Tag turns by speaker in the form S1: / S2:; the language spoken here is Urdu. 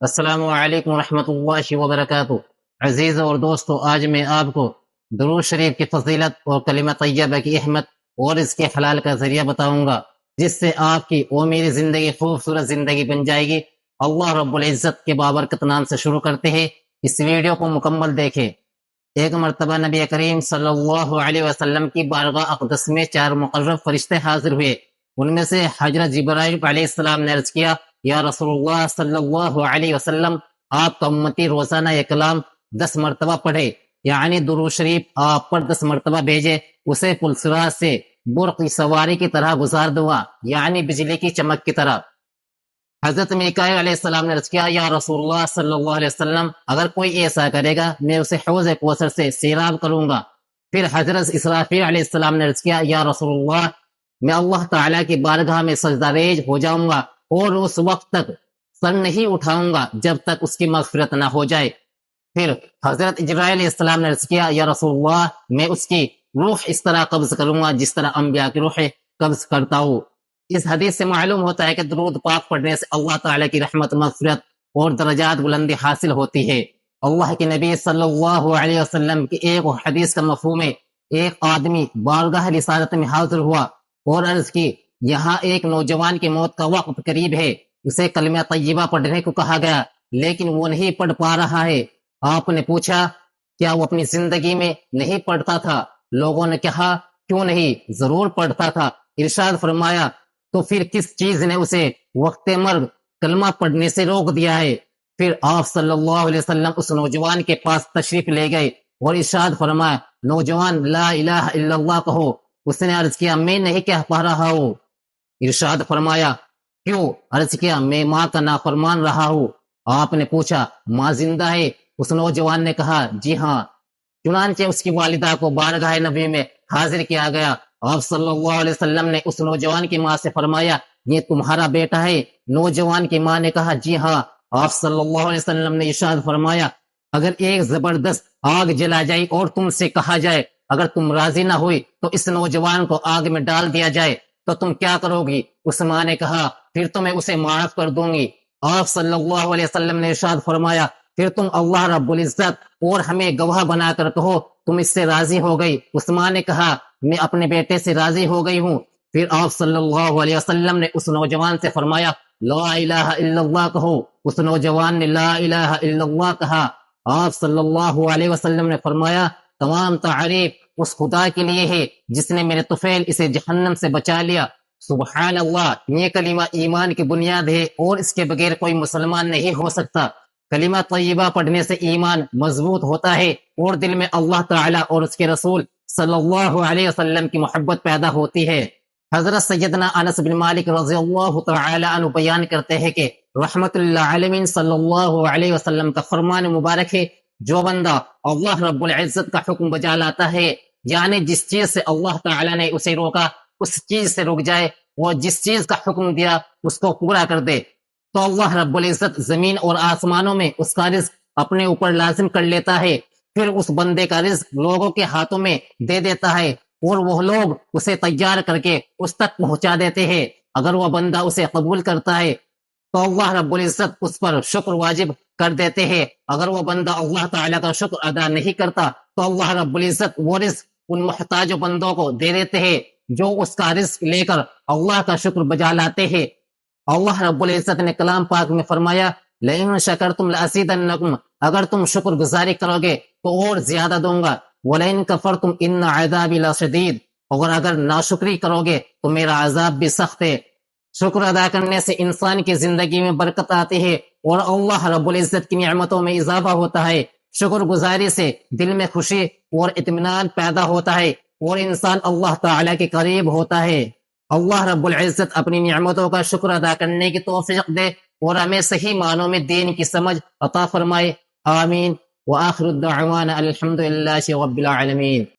S1: السلام علیکم ورحمۃ اللہ وبرکاتہ۔ عزیز اور دوستو، آج میں آپ کو درود شریف کی فضیلت اور کلمہ طیبہ کی احمد اور اس کے حلال کا ذریعہ بتاؤں گا، جس سے آپ کی وہ میری زندگی خوبصورت زندگی بن جائے گی۔ اللہ رب العزت کے بابرکت نام سے شروع کرتے ہیں۔ اس ویڈیو کو مکمل دیکھیں۔ ایک مرتبہ نبی کریم صلی اللہ علیہ وسلم کی بارگاہ اقدس میں چار مقرب فرشتے حاضر ہوئے۔ ان میں سے حضرت جبرائیل علیہ السلام نے عرض کیا یا رسول اللہ صلی اللہ علیہ وسلم آپ کا امتی روزانہ یہ کلام دس مرتبہ پڑھے یعنی درو شریف آپ پر دس مرتبہ بھیجے اسے پلسرا سے برق کی سواری کی طرح گزار دوا یعنی بجلی کی چمک کی طرح حضرت میکائل علیہ السلام نے عرض کیا یا رسول اللہ صلی اللہ علیہ وسلم اگر کوئی ایسا کرے گا میں اسے حوض کوثر سے سیراب کروں گا پھر حضرت اسرافی علیہ السلام نے عرض کیا یا رسول اللہ میں اللہ تعالیٰ کی بارگاہ میں سجدہ ریج ہو جاؤں گا اور اس وقت تک سر نہیں اٹھاؤں گا جب تک اس کی مغفرت نہ ہو جائے۔ پھر حضرت اجرائیل علیہ السلام نے عرض کیا، یا رسول اللہ، میں اس کی روح اس طرح قبض کروں گا جس طرح انبیاء کی روح قبض کرتا ہوں۔ اس حدیث سے معلوم ہوتا ہے کہ درود پاک پڑھنے سے اللہ تعالیٰ کی رحمت، مغفرت اور درجات بلندی حاصل ہوتی ہے۔ اللہ کے نبی صلی اللہ علیہ وسلم کی ایک حدیث کا مفہوم ہے، ایک آدمی بارگاہ رسالت میں حاضر ہوا اور عرض کی یہاں ایک نوجوان کی موت کا وقت قریب ہے۔ اسے کلمہ طیبہ پڑھنے کو کہا گیا، لیکن وہ نہیں پڑھ پا رہا ہے۔ آپ نے پوچھا، کیا وہ اپنی زندگی میں نہیں پڑھتا تھا؟ لوگوں نے کہا، کیوں نہیں؟ ضرور پڑھتا تھا۔ ارشاد فرمایا، تو پھر کس چیز نے اسے وقت مرگ کلمہ پڑھنے سے روک دیا ہے؟ پھر آپ صلی اللہ علیہ وسلم اس نوجوان کے پاس تشریف لے گئے اور ارشاد فرمایا، نوجوان لا الہ الا اللہ کہو، اس نے عرض کیا، میں نہیں کہہ پا رہا ہوں۔ ارشاد فرمایا، کیوں؟ عرض کیا، میں ماں کا نافرمان رہا ہوں۔ آپ نے پوچھا، ماں زندہ ہے؟ اس نوجوان نے کہا جی ہاں۔ چنانچہ اس کی والدہ کو بارگاہ نبی میں حاضر کیا گیا۔ آپ صلی اللہ علیہ وسلم نے اس نوجوان کی ماں سے فرمایا، یہ تمہارا بیٹا ہے؟ نوجوان کی ماں نے کہا جی ہاں۔ آپ صلی اللہ علیہ وسلم نے ارشاد فرمایا، اگر ایک زبردست آگ جلا جائے اور تم سے کہا جائے، اگر تم راضی نہ ہوئی، تو اس نوجوان کو آگ میں ڈال دیا جائے۔ تو تم کیا کرو گی؟ اس ماں نے کہا، پھر تو میں اسے معاف کر دوں گی۔ آپ صلی اللہ علیہ وسلم نے ارشاد فرمایا، پھر تم اللہ رب العزت اور ہمیں گواہ بنا کر کہو، تم اس سے راضی ہو گئی۔ اس ماں نے کہا، میں اپنے بیٹے سے راضی ہو گئی ہوں۔ پھر آپ صلی اللہ علیہ وسلم نے اس نوجوان سے فرمایا، لا الہ الا اللہ کہو۔ اس نوجوان نے لا الہ الا اللہ کہا۔ آپ صلی اللہ علیہ وسلم نے فرمایا، تمام تعریف اس خدا کے لیے ہے جس نے میرے طفیل اسے جہنم سے بچا لیا۔ سبحان اللہ یہ کلمہ ایمان کی بنیاد ہے اور اس کے بغیر کوئی مسلمان نہیں ہو سکتا۔ کلمہ طیبہ پڑھنے سے ایمان مضبوط ہوتا ہے اور دل میں اللہ تعالی اور اس کے رسول صلی اللہ علیہ وسلم کی محبت پیدا ہوتی ہے۔ حضرت سیدنا انس بن مالک رضی اللہ تعالی عنہ بیان کرتے ہیں کہ رحمت اللہ عالمین صلی اللہ علیہ وسلم کا فرمان مبارک ہے۔ جو بندہ اللہ رب العزت کا حکم بجا لاتا ہے یعنی جس چیز سے اللہ تعالی نے اسے روکا، اس چیز سے رک جائے، وہ جس چیز کا حکم دیا، اس کو پورا کر دے۔ تو اللہ رب العزت زمین اور آسمانوں میں اس کا رزق اپنے اوپر لازم کر لیتا ہے۔ پھر اس بندے کا رزق لوگوں کے ہاتھوں میں دے دیتا ہے اور وہ لوگ اسے تیار کر کے اس تک پہنچا دیتے ہیں۔ اگر وہ بندہ اسے قبول کرتا ہے، تو اللہ رب العزت اس پر شکر واجب کر دیتے ہیں۔ اگر وہ بندہ اللہ تعالیٰ کا شکر ادا نہیں کرتا، تو اللہ رب العزت وہ رزق ان محتاج بندوں کو دے دیتے ہیں، جو اس کا رزق لے کر اللہ کا شکر بجا لاتے ہیں۔ اللہ رب العزت نے کلام پاک میں فرمایا، لئن شکرتم لازیدنکم، اگر تم شکر گزاری کرو گے تو اور زیادہ دوں گا۔ ولئن کفرتم، ان عذابی لشدید۔ اور اگر ناشکری کرو گے تو میرا عذاب بھی سخت ہے۔ شکر ادا کرنے سے انسان کی زندگی میں برکت آتی ہے اور اللہ رب العزت کی نعمتوں میں اضافہ ہوتا ہے۔ شکر گزاری سے دل میں خوشی اور اطمینان پیدا ہوتا ہے اور انسان اللہ تعالی کے قریب ہوتا ہے۔ اللہ رب العزت اپنی نعمتوں کا شکر ادا کرنے کی توفیق دے اور ہمیں صحیح معنوں میں دین کی سمجھ عطا فرمائے۔ آمین۔ وآخر الدعوان الحمد للہ رب العالمین۔